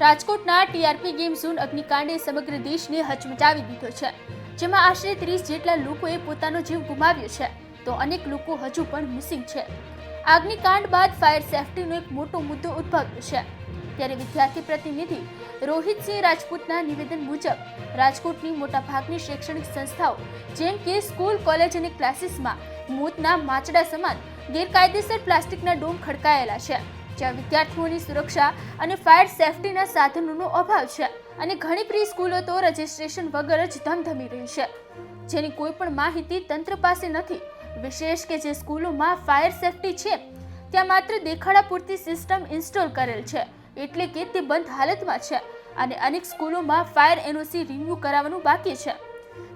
રાજકોટના TRP game zone અગ્નિકાંડે સમગ્ર દેશને હચમચાવી દીધો છે, જેમાં આશરે ત્રીસ જેટલા લોકોએ પોતાનો જીવ ગુમાવ્યો છે, તો અનેક લોકો હજુ પણ મિસિંગ છે. આગની કાંડ બાદ ફાયર સેફટીનો એક મોટો મુદ્દો ઉદ્ભવ્યો છે. ત્યારે વિદ્યાર્થી પ્રતિનિધિ રોહિતસિંહ રાજપૂતના નિવેદન મુજબ, રાજકોટની મોટાભાગની શૈક્ષણિક સંસ્થાઓ, જેમ કે સ્કૂલ, કોલેજ અને ક્લાસીસમાં મોતના માચડા સમાન ગેરકાયદેસર પ્લાસ્ટિકના ડોમ ખડકાયેલા છે. જ્યાં વિદ્યાર્થીઓની સુરક્ષા અને ફાયર સેફટીના સાધનોનો અભાવ છે અને ઘણી પ્રી સ્કૂલો તો રજિસ્ટ્રેશન વગર જ ધમધમી રહી છે. જેની કોઈ પણ માહિતી તંત્ર પાસે નથી. વિશેષ કે જે સ્કૂલોમાં ફાયર સેફટી છે, ત્યાં માત્ર દેખાડા પૂરતી સિસ્ટમ ઇન્સ્ટોલ કરેલ છે, એટલે કે તે બંધ હાલતમાં છે અને અનેક સ્કૂલોમાં ફાયર એનઓસી રિન્યૂ કરાવવાનું બાકી છે.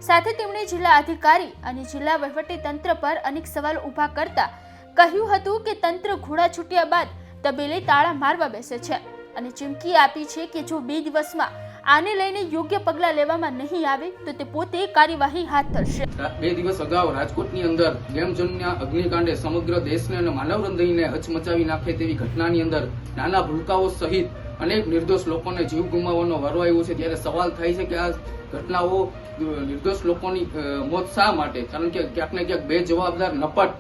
સાથે તેમણે જિલ્લા અધિકારી અને જિલ્લા વહીવટી તંત્ર પર અનેક સવાલો ઊભા કરતા કહ્યું હતું કે તંત્ર ઘોડા છૂટ્યા બાદ તબેલે તાળા મારવા બેસે છે અને ચીમકી આપી છે કે જો બે દિવસમાં આને લઈને યોગ્ય પગલાં લેવામાં નહીં આવે, તો તે પોતે કાર્યવાહી હાથ ધરશે. બે દિવસ અગાઉ રાજકોટની અંદર ગેમઝોનના અગ્નિકાંડે સમગ્ર દેશને અને માનવ હૃદયને હચમચાવી નાખે તેવી ઘટનાની અંદર નાના ભૂલકાઓ સહિત અનેક નિર્દોષ લોકોને જીવ ગુમાવવાનો વારો આવ્યો છે. ત્યારે સવાલ થાય છે કે આ ઘટનાઓ નિર્દોષ લોકોની મોત શા માટે? કારણ કે ક્યાંક ને ક્યાંક બે જવાબદાર નપટ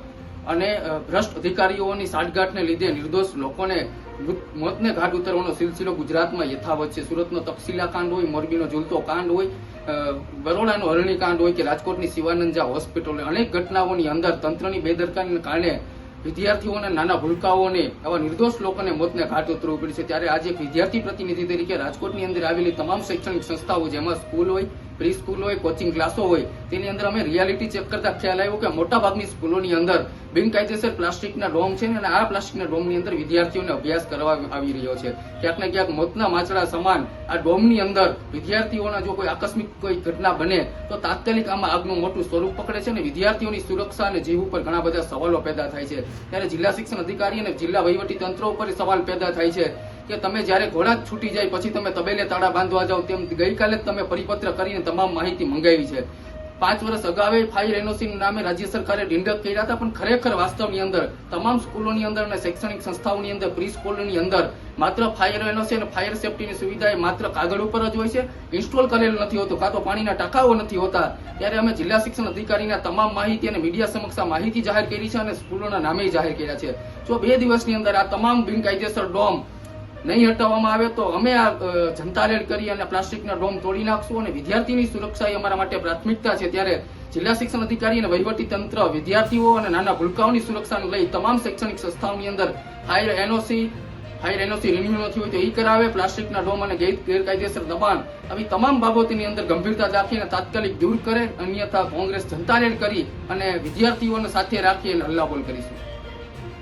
અને ભ્રષ્ટ અધિકારીઓની સાઠગાંઠને લીધે નિર્દોષ લોકોને મૃત- મોતને ઘાટ ઉતરવાનો સિલસિલો ગુજરાતમાં યથાવત છે. સુરતનો તપસીલા કાંડ હોય, મોરબીનો ઝૂલતો કાંડ હોય બરોડાનો હરણી કાંડ હોય કે રાજકોટની શિવાનંદા હોસ્પિટલ અનેક ઘટનાઓની અંદર તંત્રની બેદરકારીને કારણે વિદ્યાર્થીઓને નાના ભૂલકાઓને આવા નિર્દોષ લોકોને મોતને ઘાટ ઉતરવું પડ્યું છે. ત્યારે આજે એક વિદ્યાર્થી પ્રતિનિધિ તરીકે રાજકોટની અંદર આવેલી તમામ શૈક્ષણિક સંસ્થાઓ, જેમાં સ્કૂલ હોય પ્રી સ્કૂલ હોય કોચિંગ ક્લાસો હોય, તેની અંદર અમે રિયાલિટી ચેક કરતા ખ્યાલ આવ્યો કે મોટાભાગની સ્કૂલોની અંદર બિનકાયદેસર પ્લાસ્ટિકના ડોમ છે અને આ પ્લાસ્ટિકના ડોમની અંદર વિદ્યાર્થીઓને અભ્યાસ કરવા આવી રહ્યો છે. ક્યાંક ને ક્યાંક મોતના માછડા સમાન આ ડોમની અંદર વિદ્યાર્થીઓના જો કોઈ આકસ્મિક કોઈ ઘટના બને, તો તાત્કાલિક આમાં આગનું મોટું સ્વરૂપ પકડે છે અને વિદ્યાર્થીઓની સુરક્ષા અને જીવ ઉપર ઘણા બધા સવાલો પેદા થાય છે. ત્યારે જિલ્લા શિક્ષણ અધિકારી અને જિલ્લા વહીવટી તંત્ર ઉપર સવાલ પેદા થાય છે. કે તમે જ્યારે ઘોડા છૂટી જાય, પછી તમે તબેલે તાળા બાંધવા જાઓ તેમ ગઈકાલે તમે પરિપત્ર કરીને તમામ માહિતી મંગાવી છે. પાંચ વર્ષ અગાઉ ફાયર એનઓસી નામે રાજ્ય સરકારે ઢીંડક કર્યા હતા, પણ ખરેખર વાસ્તવની અંદર, તમામ સ્કૂલોની અંદર અને શૈક્ષણિક સંસ્થાઓની અંદર પ્રી સ્કૂલની અંદર માત્ર ફાયર એનઓસી અને ફાયર સેફટીની સુવિધા એ માત્ર કાગળ ઉપર જ હોય છે, ઇન્સ્ટોલ કરેલ નથી હોતું, કાં તો પાણીના ટાંકાઓ નથી હોતા. ત્યારે અમે જિલ્લા શિક્ષણ અધિકારીના તમામ માહિતી અને મીડિયા સમક્ષ માહિતી જાહેર કરી છે અને સ્કૂલોના નામે જાહેર કર્યા છે. જો બે દિવસની અંદર આ તમામ બિનકાયદેસર ડોમ નહીં હટાવવામાં આવે તો અમે આ જનતા રેડ કરી અને પ્લાસ્ટિકના ડોમ તોડી નાખશું અને વિદ્યાર્થીની સુરક્ષા એ અમારા માટે પ્રાથમિકતા છે. ત્યારે જિલ્લા શિક્ષણ અધિકારી અને વહીવટી તંત્ર, વિદ્યાર્થીઓ અને નાના ભૂલકાઓની સુરક્ષાને લઈ તમામ શૈક્ષણિક સંસ્થાઓની અંદર fire NOC fire NOC renew નથી હોય તો એ કરાવે. પ્લાસ્ટિકના ડોમ અને ગેર- ગેરકાયદેસર દબાણ આવી તમામ બાબતોની અંદર ગંભીરતા રાખીને તાત્કાલિક દૂર કરે. અન્યથા કોંગ્રેસ જનતા રેડ કરી અને વિદ્યાર્થીઓને સાથે રાખી અને હલ્લાબોલ કરીશું.